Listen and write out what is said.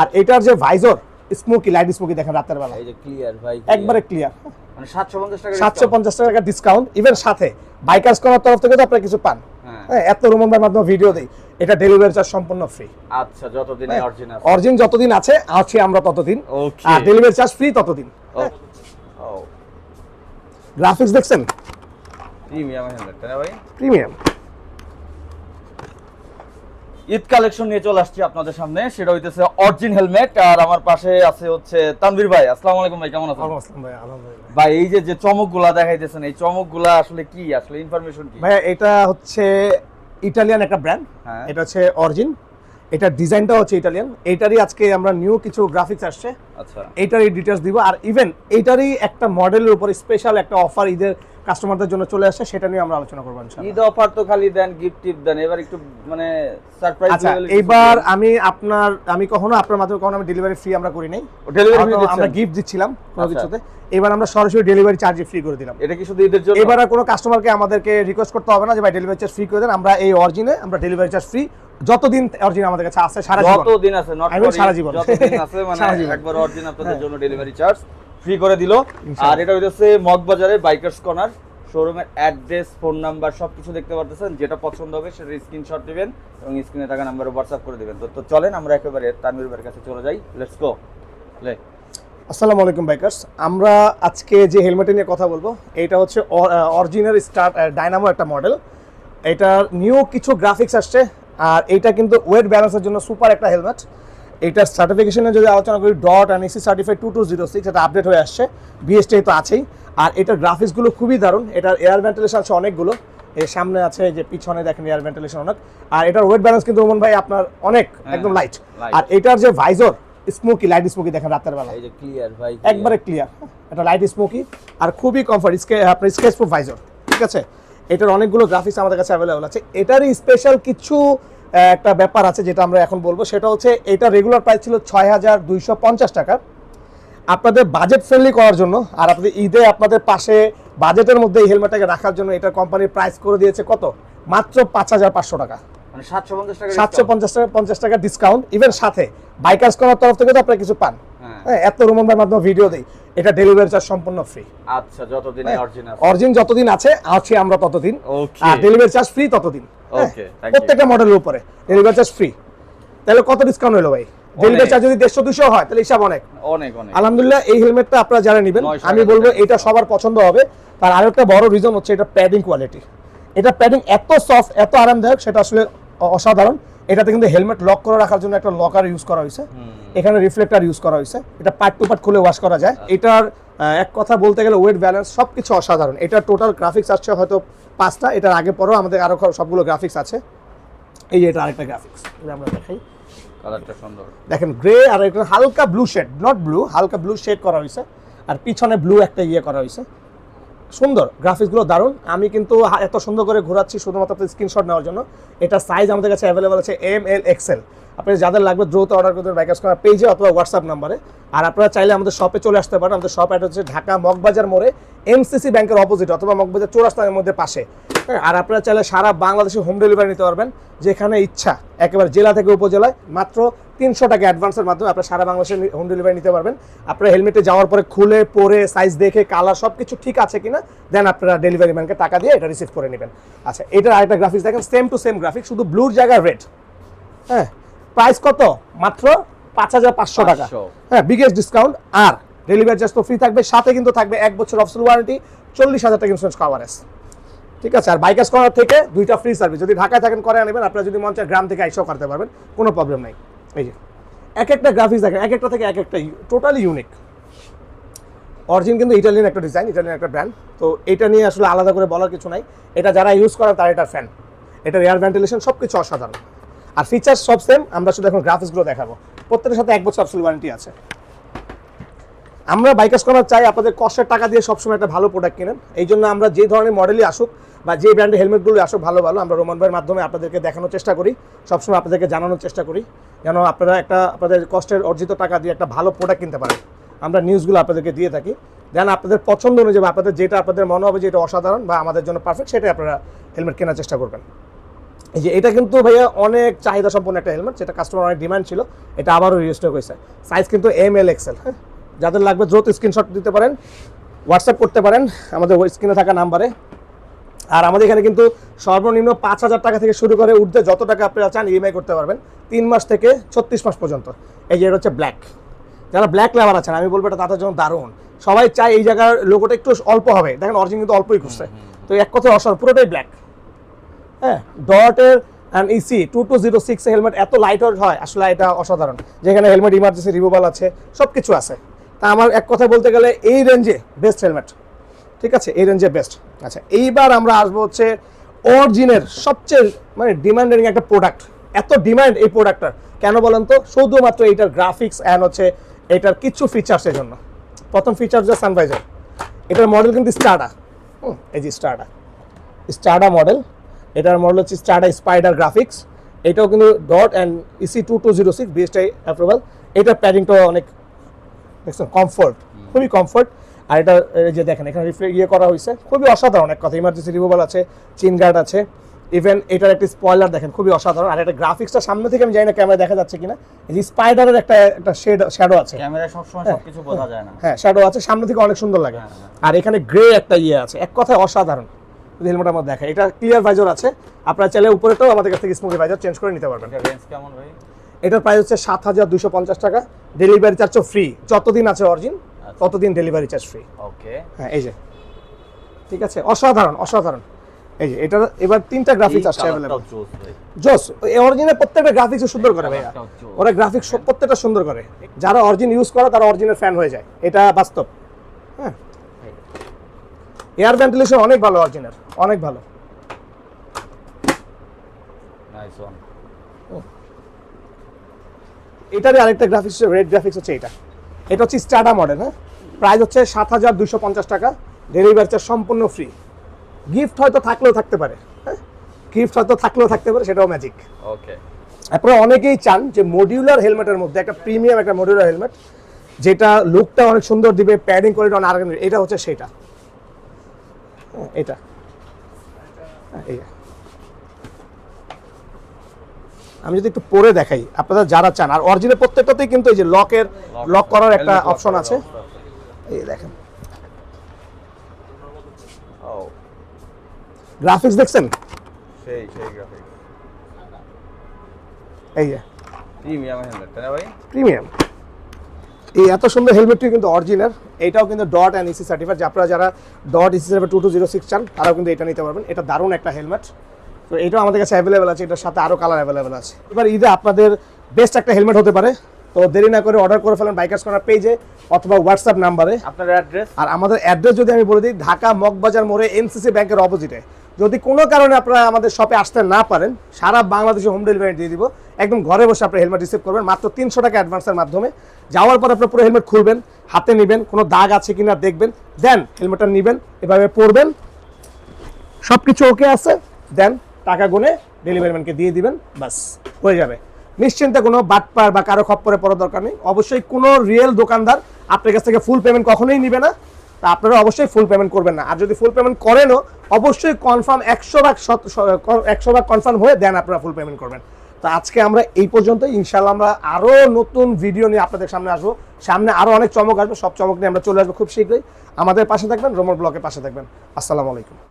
আর এটার যে visor smoky light smoky দেখেন রাতের বেলা। এই যে ক্লিয়ার ভাই একবারে ক্লিয়ার মানে 750 টাকা সাতশো পঞ্চাশ টাকা ডিসকাউন্ট ইভেন সাথে বাইকার্স করার তরফ থেকে তো আপনারা কিছু পান। হ্যাঁ। হ্যাঁ এত রুমের মাধ্যমে ভিডিও দিই। এটা ডেলিভারি চার্জ সম্পূর্ণ ফ্রি আচ্ছা যতদিন অরিজিনাল অরিজিন যতদিন আছে আছি আমরা ততদিন। ওকে আর ডেলিভারি চার্জ ফ্রি ততদিন। ও গ্রাফিক্স দেখছেন? প্রিমিয়াম না ভাই? প্রিমিয়াম ঈদ কালেকশন নিয়ে চলে আসছি আপনাদের সামনে। সেটা হইতেছে অরিজিন হেলমেট আর আমার পাশে আছে হচ্ছে তানভীর ভাই। আসসালামু আলাইকুম ভাই কেমন আছেন? ভাই আলহামদুলিল্লাহ। ভাই এই যে যে চমকগুলা দেখাইতেছেন এই চমকগুলা আসলে কি? আসলে ইনফরমেশন কি? ভাই এটা হচ্ছে ইটালিয়ান একটা ব্র্যান্ড এটা হচ্ছে অরিজিন। এটার ডিজাইনটা হচ্ছে ইটালিয়ান। এটারই আজকে আমরা নিউ কিছু গ্রাফিক্স আসছে। আচ্ছা। এইটারই ডিটেলস দিব। আর ইভেন এইটারই একটা মডেলের উপর স্পেশাল একটা অফার ঈদের কাস্টমারদের জন্য চলে আসছে সেটা নিয়ে আমরা আলোচনা করব ঈদ অফার তো খালি দেন গিফট টিপ দেন এবার একটু মানে সারপ্রাইজ আচ্ছা এইবার আমি আপনার আমি কখনো আপনার মাধ্যমে কখনো আমি ডেলিভারি ফ্রি আমরা করি নাই। ডেলিভারি আমরা- গিফট দিচ্ছিলাম কোনো আচ্ছা। কিছুতে। এবার আমরা সরাসরি ডেলিভারি চার্জ ফ্রি করে দিলাম। এটা কি শুধু ঈদের জন্য? এবার আর কোনো কাস্টমারকে আমাদেরকে রিকোয়েস্ট করতে হবে না যে ভাই ডেলিভারি চার্জ ফ্রি করে দেন আমরা এই অরিজিনে আমরা ডেলিভারি চার্জ ফ্রি যতদিন অরিজিন আমাদের কাছে আছে সারা জীবন। যতদিন আছে নট সারা জীবন। যতদিন আছে মানে। একবার অরিজিন আপনাদের। জন্য ডেলিভারি চার্জ ফ্রি করে দিল। আর এটা হইতেছে মগবাজারে বাইকার্স কর্নার। শোরুমের অ্যাড্রেস ফোন নাম্বার সবকিছু দেখতে পারতেছেন। যেটা পছন্দ হবে সেটা স্ক্রিনশট দিবেন এবং স্ক্রিনে থাকা নাম্বারে হোয়াটসঅ্যাপ করে দিবেন। তো তো চলেন আমরা একেবারে তানভীর ভাইয়ের কাছে চলে যাই। লেটস গো লে। আসসালামু আলাইকুম বাইকার্স। আমরা আজকে যে হেলমেটে নিয়ে কথা বলব এটা হচ্ছে অরিজিনাল স্টার ডাইনামো একটা মডেল এটার নিউ কিছু গ্রাফিক্স আসছে আর এটা কিন্তু ওয়েট ব্যালেন্সের জন্য সুপার একটা হেলমেট এটার সার্টিফিকেশনে যদি আলোচনা করি DOT and EC certified two two zero six এটা আপডেট হয়ে আসছে। বিএসটি তো আছেই। আর এটার গ্রাফিক্সগুলো খুবই দারুণ। এটার এয়ার ভেন্টিলেশন আছে অনেকগুলো। এর সামনে আছে যে পিছনে দেখেন এয়ার ভেন্টিলেশন অনেক। আর এটার ওয়েট ব্যালেন্স কিন্তু ওমন ভাই আপনার অনেক হ্যাঁ, একদম লাইট আর এটার যে ভাইজর স্মোকি লাইট স্মোকি দেখেন রাতের বেলা। এই যে ক্লিয়ার ভাই একবারে ক্লিয়ার এটা লাইট স্মোকি আর খুবই কমফর্ট আপনার স্কেচ প্রুফ ভাইজর ঠিক আছে? এটার অনেকগুলো গ্রাফিক্স আমাদের কাছে অ্যাভেলেবল আছে। এটারই স্পেশাল কিছু একটা ব্যাপার আছে যেটা আমরা এখন বলব সেটা হচ্ছে এটা রেগুলার প্রাইস ছিল ছয় হাজার দুইশো পঞ্চাশ টাকা। আপনাদের বাজেট ফ্রেন্ডলি করার জন্য আর আপনাদের ঈদে আপনাদের পাশে বাজেটের মধ্যে এই হেলমেটটাকে রাখার জন্য এটা কোম্পানির প্রাইস করে দিয়েছে কত? মাত্র পাঁচ হাজার পাঁচশো টাকা। মানে 750 টাকা সাতশো পঞ্চাশ টাকা পঞ্চাশ টাকা ডিসকাউন্ট ইভেন সাথে বাইকার্স করার তরফ থেকে তো আপনারা কিছু পান। হ্যাঁ। হ্যাঁ এত রুমের মাধ্যমে ভিডিও দিই। এটা ডেলিভারি চার্জ সম্পূর্ণ ফ্রি আচ্ছা যতদিন অরিজিনাল অরিজিন যতদিন আছে আছি আমরা ততদিন। ওকে আর ডেলিভারি চার্জ ফ্রি ততদিন। হ্যাঁ, Okay, thank প্রত্যেকটা মডেলের উপরে ডেলিভারি চার্জ ফ্রি তাহলে কত ডিসকাউন্ট হলো ভাই? ডেলিভারি চার্জ যদি দেড়শো দুশো হয় তাহলে হিসাব অনেক। অনেক অনেক। আলহামদুলিল্লাহ এই হেলমেটটা আপনারা যারা নেবেন আমি বলব এটা সবার পছন্দ হবে। তার আরেকটা বড় রিজন হচ্ছে এটা প্যাডিং কোয়ালিটি এটা প্যাডিং এত সফট এত আরামদায়ক সেটা আসলে অসাধারণ। এটাতে কিন্তু হেলমেট লক করে রাখার জন্য একটা লকার ইউজ করা হয়েছে। এখানে রিফ্লেক্টর ইউজ করা হয়েছে। এটা পার্ট টু পার্ট খুলে ওয়াশ করা যায়। এটার এক কথা বলতে গেলে ওয়েট ব্যালেন্স সব কিছু অসাধারণ। এটা টোটাল গ্রাফিক্স আসছে হয়তো পাঁচটা এটার আগে পরেও আমাদের আরও সবগুলো গ্রাফিক্স আছে। এই যে এটা আরেকটা গ্রাফিক্স এটা আমরা দেখাই। কালারটা সুন্দর। দেখেন গ্রে আর এটা হালকা ব্লু শেড নট ব্লু হালকা ব্লু শেড করা হয়েছে। আর পিছনে ব্লু একটা ইয়ে করা হয়েছে। সুন্দর গ্রাফিক্সগুলো দারুণ। আমি কিন্তু এত সুন্দর করে ঘোরাচ্ছি শুধুমাত্র স্ক্রিনশট নেওয়ার জন্য। এটা সাইজ আমাদের কাছে অ্যাভেলেবল আছে এম এল এক্সেল আপনি যাদের লাগবে দ্রুত অর্ডার করতে বাইকার্স করার পেজে অথবা হোয়াটসঅ্যাপ নাম্বারে আর আপনারা চাইলে আমাদের শপে চলে আসতে পারেন। আমাদের শপ অ্যাড হচ্ছে ঢাকা মগবাজার মোড়ে এমসিসি ব্যাংকের অপোজিট অথবা মগবাজার চৌরাস্তার মধ্যে পাশে। হ্যাঁ, আর আপনারা চাইলে সারা বাংলাদেশে হোম ডেলিভারি নিতে পারবেন যেখানে ইচ্ছা একেবারে জেলা থেকে উপজেলায়। মাত্র তিনশো টাকা অ্যাডভান্সের মাধ্যমে আপনারা সারা বাংলাদেশে হোম ডেলিভারি নিতে পারবেন। আপনারা হেলমেটে যাওয়ার পরে খুলে পরে সাইজ দেখে কালার সব কিছু ঠিক আছে কিনা দেন আপনারা ডেলিভারি ম্যানকে টাকা দিয়ে এটা রিসিভ করে নেবেন। আচ্ছা এটার আরেকটা গ্রাফিক্স দেখেন সেম টু সেম গ্রাফিক্স শুধু ব্লুর জায়গায় রেড হ্যাঁ প্রাইস কত? মাত্র পাঁচ হাজার পাঁচশো টাকা। 500 হ্যাঁ বিগেস্ট ডিসকাউন্ট আর ডেলিভারি চার্জ তো ফ্রি থাকবে সাথে কিন্তু থাকবে এক বছর অফসেল ওয়ারেন্টি চল্লিশ হাজার টাকা ইন্স্যুরেন্স কভারেজ ঠিক আছে আর বাইকাস করার থেকে দুইটা ফ্রি সার্ভিস যদি ঢাকায় থাকেন করে নেবেন আপনারা যদি মন চায় গ্রাম থেকে আইসাও করতে পারবেন কোনো প্রবলেম নাই। এই যে, এক একটা গ্রাফিক্স দেখেন, এক একটা থেকে এক একটা টোটালি ইউনিক অরিজিন কিন্তু ইটালিয়ান একটা ডিজাইন ইটালিয়ান একটা ব্র্যান্ড তো এটা নিয়ে আসলে আলাদা করে বলার কিছু নাই। এটা যারা ইউজ করে তারা এটার ফ্যান এটার এয়ার ভেন্টিলেশন সব কিছু অসাধারণ। আর ফিচার্স সব সেম আমরা শুধু এখন গ্রাফিক্সগুলো দেখাবো। প্রত্যেকের সাথে এক বছর অফসেল ওয়ারেন্টি আছে। আমরা বাইকার্স করার চাই, আপনাদের কষ্টের টাকা দিয়ে সবসময় একটা ভালো প্রোডাক্ট কিনেন। এই জন্য আমরা যে ধরনের মডেলই আসুক বা যে ব্র্যান্ডের হেলমেটগুলো আসুক ভালো ভালো, আমরা রোমান ভাইয়ের মাধ্যমে আপনাদেরকে দেখানোর চেষ্টা করি, সবসময় আপনাদেরকে জানানোর চেষ্টা করি, যেন আপনারা একটা, আপনাদের কষ্টের অর্জিত টাকা দিয়ে একটা ভালো প্রোডাক্ট কিনতে পারেন। আমরা নিউজগুলো আপনাদেরকে দিয়ে থাকি। যেন আপনাদের পছন্দ অনুযায়ী আপনাদের যেটা আপনাদের মনে হবে যে এটা অসাধারণ বা আমাদের জন্য পারফেক্ট সেটাই আপনারা হেলমেট কেনার চেষ্টা করবেন। এই যে এটা কিন্তু ভাইয়া অনেক চাহিদা সম্পন্ন একটা হেলমেট যেটা কাস্টমার অনেক ডিমান্ড ছিল, এটা আবারও রিস্টক হয়েছে সাইজ কিন্তু এম এল এক্সেল হ্যাঁ? যাদের লাগবে দ্রুত স্ক্রিনশট দিতে পারেন হোয়াটসঅ্যাপ করতে পারেন, আমাদের স্ক্রিনে থাকা নাম্বারে আর আমাদের এখানে কিন্তু সর্বনিম্ন পাঁচ হাজার টাকা থেকে শুরু করে উঠতে যত টাকা আপনারা চান ইএমআই করতে পারবেন তিন মাস থেকে ছত্রিশ মাস পর্যন্ত। এই যে এটা হচ্ছে ব্ল্যাক যারা ব্ল্যাক লাভার আছেন আমি বলব এটা তাদের জন্য দারুণ। সবাই চায় এই জায়গার লোগোটা একটু অল্প হবে। দেখেন অরিজিন কিন্তু অল্পই করছে তো এক কথায় অসার পুরোটাই ব্ল্যাক হ্যাঁ ডটের and EC two two zero six helmet এত লাইট হয় আসলে এটা অসাধারণ। যেখানে হেলমেট ইমার্জেন্সি রিমুভাল আছে সব কিছু আছে। তা আমার এক কথা বলতে গেলে এই রেঞ্জে বেস্ট হেলমেট ঠিক আছে? এই রেঞ্জে বেস্ট আচ্ছা এইবার আমরা আসব হচ্ছে অরিজিনের সবচেয়ে মানে ডিমান্ডিং একটা প্রোডাক্ট এত ডিমান্ড এই প্রোডাক্টটার কেন বলেন তো? শুধুমাত্র এইটার গ্রাফিক্স অ্যান্ড হচ্ছে এটার কিছু ফিচার্সের জন্য। প্রথম ফিচার হচ্ছে সানভাইজার এটার মডেল কিন্তু স্টার্ডা এই যে স্টার্ডা স্টার্ডা মডেল এটার মডেল হচ্ছে স্টার্ডা স্পাইডার গ্রাফিক্স এটাও কিন্তু DOT and EC two two zero six BSTI approval এটার প্যাডিংটাও অনেক দেখছেন কমফোর্ট খুবই কমফোর্ট আর এটা যে দেখেন এখানে ইয়ে করা হয়েছে। খুবই অসাধারণ এক কথা। ইমার্জেন্সি রিমুভাল আছে চিন গার্ড আছে। ইভেন এটার একটা স্পয়লার দেখেন খুবই অসাধারণ। আর এটা গ্রাফিক্সটা সামনে থেকে আমি জানি না ক্যামেরা দেখা যাচ্ছে কিনা। এই যে স্পাইডারের একটা একটা শেড শ্যাডো আছে। ক্যামেরায় সবসময় সবকিছু বোঝা যায় না। হ্যাঁ শ্যাডো আছে সামনে থেকে অনেক সুন্দর লাগে। হ্যাঁ, হ্যাঁ। আর এখানে গ্রে একটা ইয়ে আছে এক কথায় অসাধারণ। যদি হেলমেটের মধ্যে দেখেন এটা ক্লিয়ার ভাইজার আছে। আপনারা চাইলে উপরেটাও আমাদের কাছ থেকে স্মোকি ভাইজার চেঞ্জ করে নিতে পারবেন। এটা রেঞ্জ কেমন ভাই? এটার প্রাইস হচ্ছে সাত হাজার দুশো পঞ্চাশ টাকা। ডেলিভারি চার্জও ফ্রি যতদিন আছে অরিজিন। ততদিন ডেলিভারি চার্জ ফ্রি ওকে হ্যাঁ এই যে। ঠিক আছে? অসাধারণ অসাধারণ। এই যে এটা এবার তিনটা গ্রাফিক্স আসছে অ্যাভেলেবল জোস অরিজিনের প্রত্যেকটা গ্রাফিক্স সুন্দর করে ভাইয়া। ওরা গ্রাফিক্স প্রত্যেকটা সুন্দর করে। যারা অরিজিন ইউজ করে তারা অরিজিনের ফ্যান হয়ে যায়। এটা বাস্তব। হ্যাঁ। এয়ার ভেন্টিলেশন অনেক ভালো অরিজিনাল অনেক ভালো। নাইস ওয়ান এটারই আরেকটা গ্রাফিক্স রেড গ্রাফিক্স হচ্ছে এটা। এটা হচ্ছে স্টাডা মডেল হ্যাঁ? প্রাইস হচ্ছে সাত হাজার দুশো পঞ্চাশ টাকা। ডেলিভারি চার্জ সম্পূর্ণ ফ্রি গিফট হয়তো থাকলেও থাকতে পারে হ্যাঁ? গিফট হয়তো থাকলেও থাকতে পারে সেটাও ম্যাজিক ওকে আপনারা অনেকেই চান যে মডিউলার হেলমেটের মধ্যে একটা প্রিমিয়াম একটা মডিউলার হেলমেট যেটা লুকটা অনেক সুন্দর দিবে প্যাডিং কোয়ালিটি অনেক আরাম এটা হচ্ছে সেটা। হ্যাঁ, এটা। হ্যাঁ, এই আমি যদি একটু পরে দেখাই আপনারা যারা চান আর অরিজিনাল প্রত্যেকটাতেই কিন্তু এই যে লকের লক করার একটা অপশন আছে। এই দেখেন। ও। গ্রাফিক্স দেখছেন? সেই সেই গ্রাফিক্স। এই যে। প্রিমিয়াম হেলমেট না ভাই? প্রিমিয়াম। এই এত সুন্দর হেলমেটটি কিন্তু অরিজিনাল। এটাও কিন্তু ডট অ্যান্ড ইসি সার্টিফাইড আপনারা যারা DOT EC certified two two zero six চান তারাও কিন্তু এটা নিতে পারবেন। এটা দারুণ একটা হেলমেট। তো এটাও আমাদের কাছে অ্যাভেলেবেল আছে। এটার সাথে আরও কালার অ্যাভেলেবেল আছে। এবার ঈদে আপনাদের বেস্ট একটা হেলমেট হতে পারে। তো দেরি না করে অর্ডার করে ফেলেন বাইকার্স করার পেজে অথবা হোয়াটসঅ্যাপ নাম্বারে। আপনার অ্যাড্রেস আর আমাদের অ্যাড্রেস যদি আমি বলে দিই ঢাকা মগবাজার মোড়ে এনসিসি ব্যাংকের অপোজিটে যদি কোনো কারণে আপনারা আমাদের শপে আসতে না পারেন সারা বাংলাদেশে হোম ডেলিভারি দিয়ে দিব। একদম ঘরে বসে আপনি হেলমেট রিসিভ করবেন মাত্র তিনশো টাকা অ্যাডভান্সের মাধ্যমে। যাওয়ার পর আপনার পুরো হেলমেট খুলবেন হাতে নেবেন কোনো দাগ আছে কিনা দেখবেন দেন হেলমেটটা নেবেন এভাবে পরবেন। সব কিছু ওকে আছে দেন টাকা গুনে ডেলিভারি ম্যানকে দিয়ে দিবেন বাস হয়ে যাবে। নিশ্চিন্তে কোনো বাটপার বা কারও খপ্পরে পড়ার দরকার নেই। অবশ্যই কোনো রিয়েল দোকানদার আপনার কাছ থেকে ফুল পেমেন্ট কখনোই নিবে না। তা আপনারা অবশ্যই ফুল পেমেন্ট করবেন না। আর যদি ফুল পেমেন্ট করেনও, অবশ্যই কনফার্ম একশো ভাগ একশো ভাগ কনফার্ম হয়ে দেন আপনারা ফুল পেমেন্ট করবেন। তো আজকে আমরা এই পর্যন্ত ইনশাল্লাহ আমরা আরও নতুন ভিডিও নিয়ে আপনাদের সামনে আসব। সামনে আরও অনেক চমক আসবে। সব চমক নিয়ে আমরা চলে আসব খুব শীঘ্রই। আমাদের পাশে থাকবেন, রোমর ব্লকের পাশে থাকবেন। আসসালামু আলাইকুম।